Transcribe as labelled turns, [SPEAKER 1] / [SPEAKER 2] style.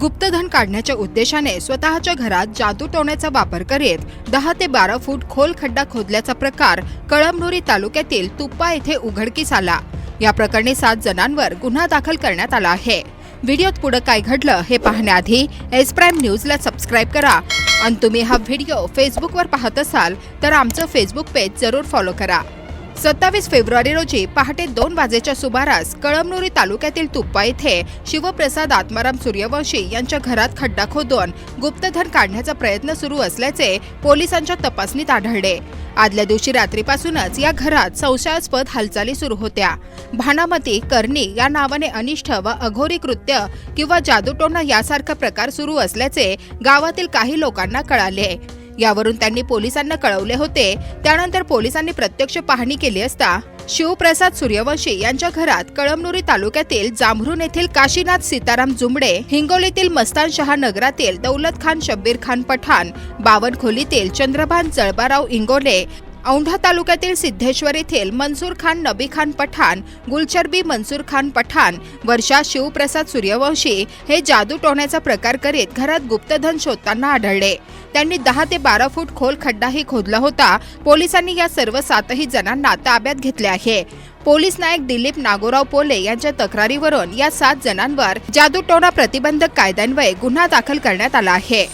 [SPEAKER 1] गुप्तधन काढण्याच्या उद्देशाने स्वतःच्या घरात जादू टोण्याचा वापर करीत दहा ते बारा फूट खोल खड्डा खोदल्याचा प्रकार कळमनुरी तालुक्यातील तुप्पा येथे उघडकीस आला. या प्रकरणी सात जणांवर गुन्हा दाखल करण्यात आला आहे. व्हिडिओत पुढे काय घडलं हे पाहण्याआधी एस प्राईम न्यूजला सबस्क्राईब करा. आणि तुम्ही हा व्हिडिओ फेसबुकवर पाहत असाल तर आमचं फेसबुक पेज जरूर फॉलो करा. सत्तावीस फेब्रुवारी रोजी पहाटे दोन वाजेच्या सुमारास कळमनुरी तालुक्यातील तुप्पा येथे शिवप्रसाद आत्माराम सूर्यवंशी यांच्या घरात खड्डा खोदून गुप्तधन काढण्याचा प्रयत्न सुरू असल्याचे पोलिसांच्या तपासणीत आढळले. आदल्या दिवशी रात्रीपासूनच या घरात संशयास्पद हालचाली सुरू होत्या. भानामती करणी या नावाने अनिष्ट व अघोरी कृत्य किंवा जादूटोणा यासारखा प्रकार सुरू असल्याचे गावातील काही लोकांना कळाले. यावरून त्यांनी पोलिसांना कळवले होते. त्यानंतर पोलिसांनी प्रत्यक्ष पाहणी केली असता शिवप्रसाद सूर्यवंशी यांच्या घरात कळमनुरी तालुक्यातील जांभरून येथील काशीनाथ सीताराम जुमडे हिंगोलीतील मस्तान शहा नगरातील दौलत खान शब्बीर खान पठाण बावनखोलीतील चंद्रभान जळबाराव इंगोले औंढा तालुक्यातील सिद्धेश्वर येथील मंसूर खान नबी खान पठाण गुलचरबी मंसूर खान पठाण वर्षा शिवप्रसाद सूर्यवंशी हे जादू टोण्याचा प्रकार करीत घरात गुप्तधन शोधताना आढळले. त्यांनी दहा ते बारा फूट खोल खड्डाही खोदला होता. पोलिसांनी या सर्व सातही जणांना ताब्यात घेतले आहे. पोलीस नायक दिलीप नागोराव पोले यांच्या तक्रारीवरून या सात जणांवर जादूटोणा प्रतिबंधक कायद्यान्वये गुन्हा दाखल करण्यात आला आहे.